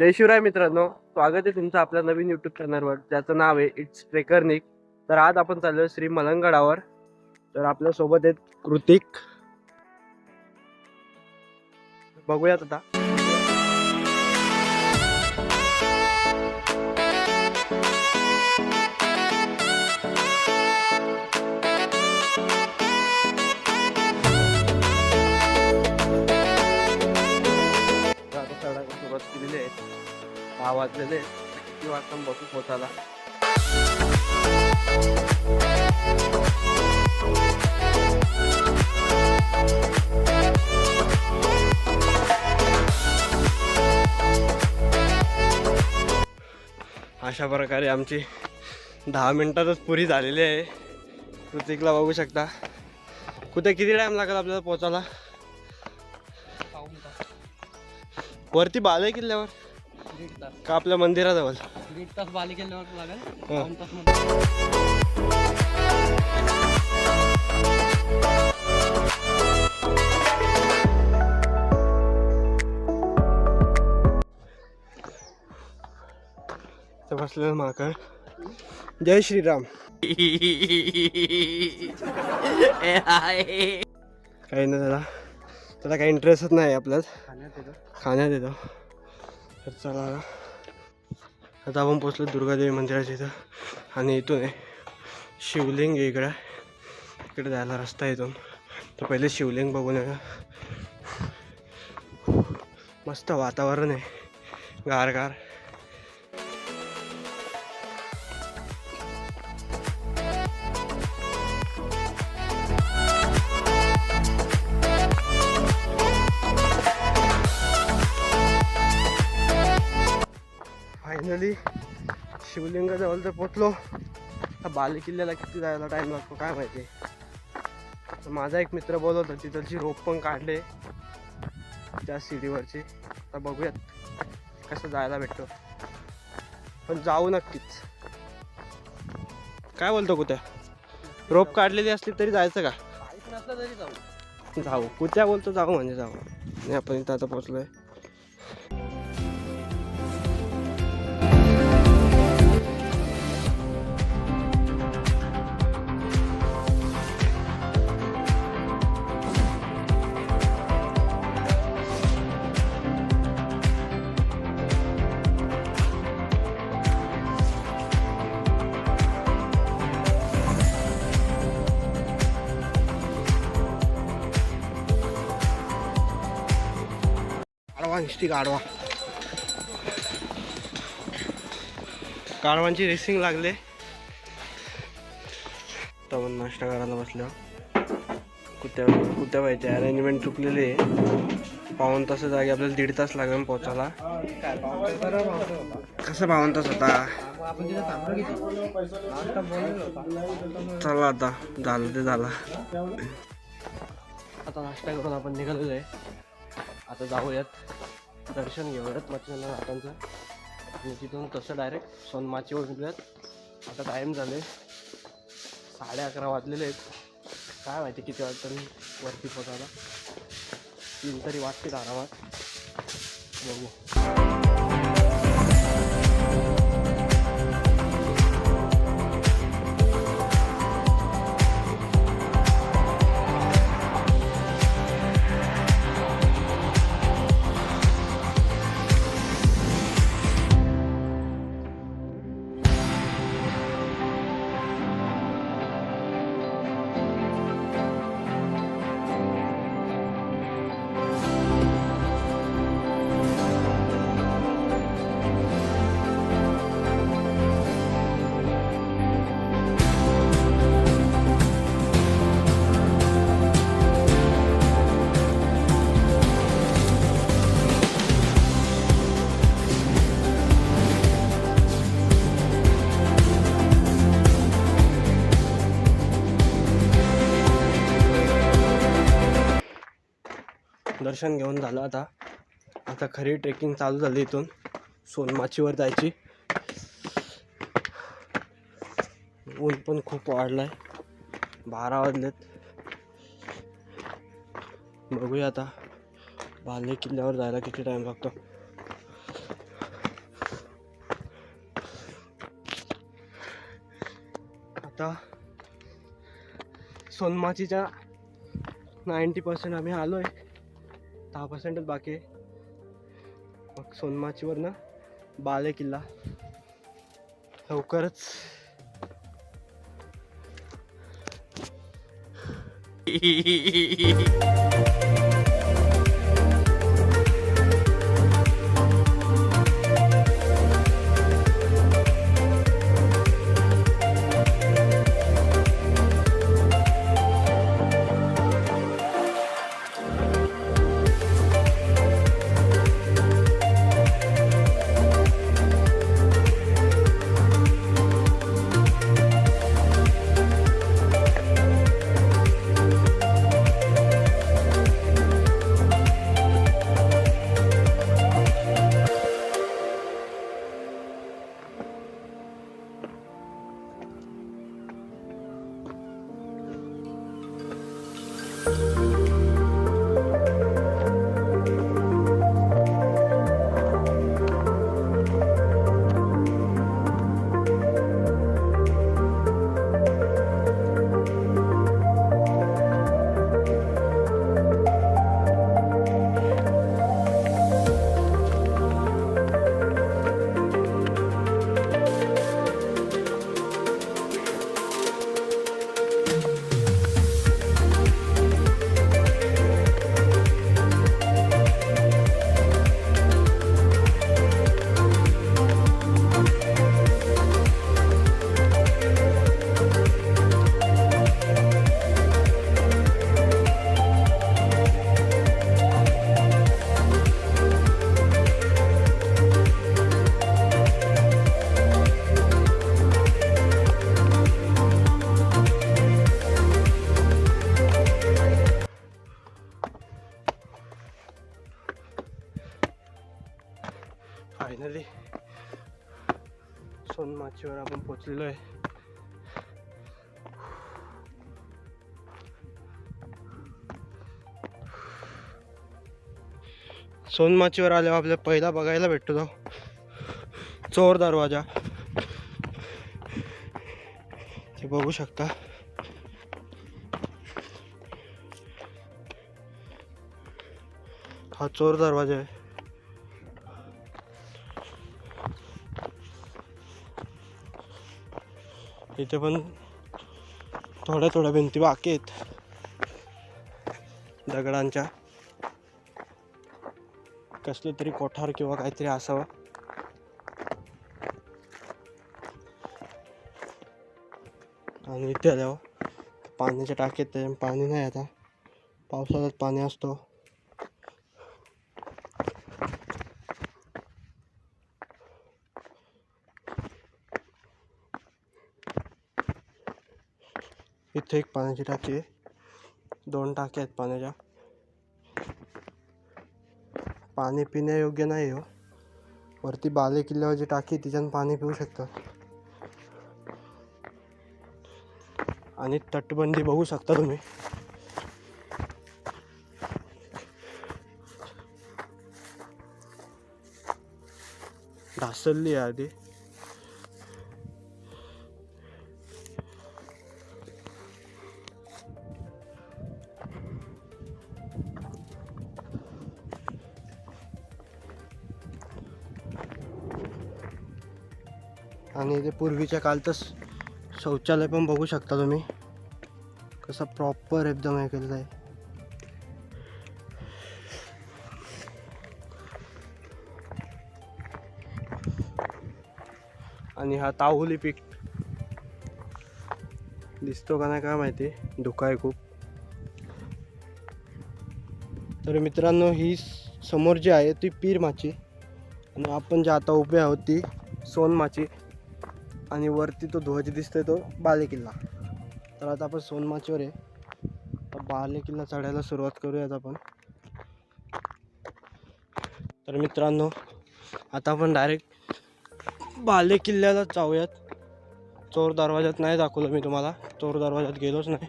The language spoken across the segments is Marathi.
जय शिवराय मित्रांनो स्वागत आहे तुमचं आपल्या नवीन युट्यूब चॅनलवर ज्याचं नाव आहे इट्स ट्रेकरनिक तर आज आपण चाललोय श्री मलंगडावर. तर आपल्यासोबत आहेत कृतिक. बघूयात आता. दहा वाजलेले आहेत. किती वाजता बसू पोचायला अशा प्रकारे आमची दहा मिनिटातच पुरी झालेली आहे. कृतिकला बघू शकता. कुठे किती टाइम लागेल आपल्याला पोचायला? वरती बाले किल्ल्यावर? दीड तास. का आपल्या मंदिराजवळ? दीड तास बाली केल्यावर लागेल. हा. तास तर बसलेलं माकड. जय श्रीराम. काही नाही त्याला त्याला काही इंटरेस्टच नाही आपल्यात. खाण्यात येतं. खाण्यात येतो. तर चला आता. आपण पोचलो दुर्गादेवी मंदिराच्या इथं. आणि इथून आहे शिवलिंग इकडं. इकडे जायला रस्ता इथून. तर पहिले शिवलिंग बघून येऊया. मस्त वातावरण आहे. गार फायनली शिवलिंगाजवळ तर पोचलो बाले किल्ल्याला किती जायला टाईम लागतो काय माहिती. तर माझा एक मित्र बोलत होता तिथलची रोप पण काढले त्या सीडीवरची आता बघूयात कसं जायला भेटतो. पण जाऊ नक्कीच. काय बोलतो कुत्या? रोप काढलेली असली तरी जायचं का? जाऊ. जाऊ. कुत्या बोलतो जाऊ म्हणजे जाऊ. आणि आपण इथं आता पोचलोय गाढवा गाढवा. गाढवांची रेसिंग लागले. तर आपण नाश्ता करायला बसलो. कुत्या कुत्या व्हायचे अरेंजमेंट चुकलेली आहे. पाऊन तास जागी आपल्याला दीड तास लागेल पोचायला कसं पाऊन तास होता होता? चला आता. झालं ते झालं. आता नाश्ता करून आपण निघालेलो आहे. आता जाऊयात. दर्शन घेऊयात मच्छीनाथांचं आणि तिथून कसं डायरेक्ट सोनमाचीवर निघूयात. आता टाईम झाले साडे अकरा वाजलेले आहेत. काय माहिती किती वाजता वरती पोचायला. तीन तरी वाजतील आरामात. बघू. दर्शन घेऊन झालं आता. आता खरी ट्रेकिंग चालू झाली इथून. सोनमाचीवर जायची. ऊन पण खूप वाढलं आहे बारा वाजलेत. बघूया आता. बाले किल्ल्यावर जायला किती टाईम लागतो. आता सोनमाचीच्या नाईंटी पर्सेंट आम्ही आलो आहे दहा पर्सेंटच बाकी आहे. मग सोनमाचीवरनं बाले किल्ला. लवकरच. माचीवर आपण पोचलेलो आहे सोनमाचीवर आल्यावर आपल्याला पहिला बघायला भेटतो तो चोर दरवाजा ते बघू शकता हा चोर दरवाजा आहे तिथे पण थोड्या थोड्या भिंती बाकी आहेत. दगडांच्या. कसलं तरी कोठार किंवा काहीतरी असावं. आणि इथे आल्यावर पाण्याच्या टाकीत पाणी नाही आता. पावसाळ्यात पाणी असतो. इथे एक पाण्याची टाकी आहे. दोन टाक्या आहेत पाण्याच्या. पाणी पिण्यायोग्य नाही हो. वरती बाले किल्ल्यावर जी टाकी तिच्यानं पाणी पिऊ शकतात. आणि तटबंदी बघू शकता तुम्ही. ढासळली आहे आधी. आणि इथे पूर्वीच्या काळचं शौचालय पण बघू शकता तुम्ही. कसं प्रॉपर एकदम हे केलेलं आहे. आणि हा ताहुली पीक. दिसतो का नाही काय माहिती? धुका आहे खूप. तर मित्रांनो ही समोर जी आहे ती पीर माची. आणि आपण जे आता उभे आहोत ती सोनमाची आणि वरती तो ध्वज दिसतोय तो बाले किल्ला. तर आता आपण सोनमाचीवर आहे. तर बाले किल्ला चढायला सुरुवात करूयात आपण. तर मित्रांनो आता आपण डायरेक्ट बाले किल्ल्याला जाऊयात. चोर दरवाजात नाही दाखवलं मी तुम्हाला. चोर दरवाजात गेलोच नाही.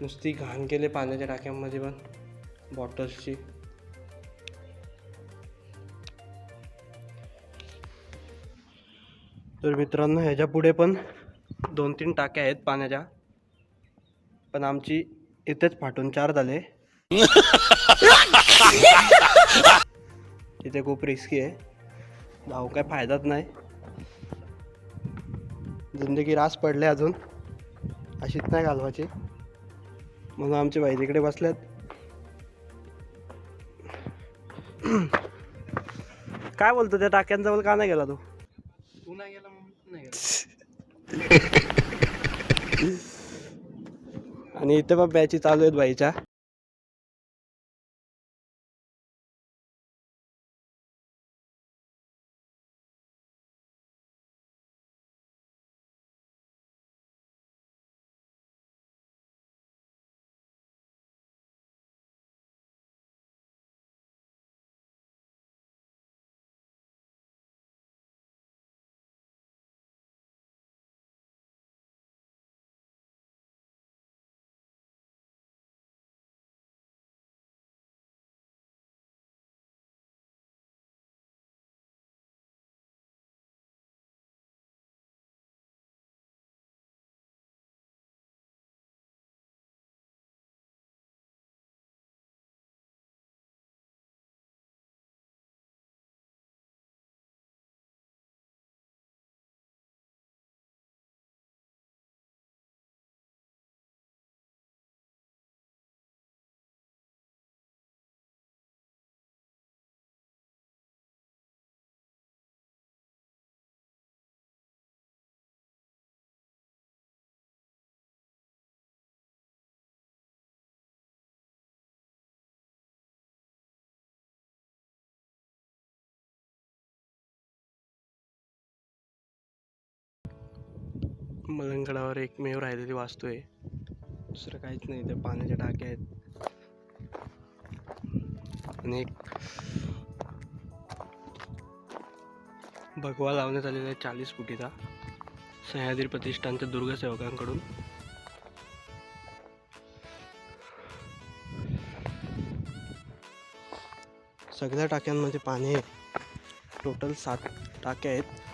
नुसती घाण केले पाण्याच्या टाक्यांमध्ये पण बॉटल्सची. तर मित्रांनो ह्याच्या पुढे पण दोन तीन टाक्या आहेत पाण्याच्या. पण आमची इथेच फाटून चार झाले. तिथे खूप रिस्की आहे. भाऊ काय फायदाच नाही. जिंदगी रास पडले अजून. अशीच नाही घालवायची. म्हणून आमचे भाई तिकडे बसल्यात. काय बोलतो त्या टाक्यांजवळ? का नाही गेला तू? तू नाही गेला नाही आणि इथे पण बॅची चालू आहेत बाईच्या. मलंगडावर एकमेव राहिलेली वास्तू आहे दुसरं काहीच नाही त्या पाण्याच्या टाक्या आहेत. आणि एक भगवा लावण्यात आलेला आहे चाळीस फुटीचा. सह्याद्री प्रतिष्ठानच्या दुर्गसेवकांकडून. सगळ्या टाक्यांमध्ये पाणी आहे. टोटल सात टाक्या आहेत.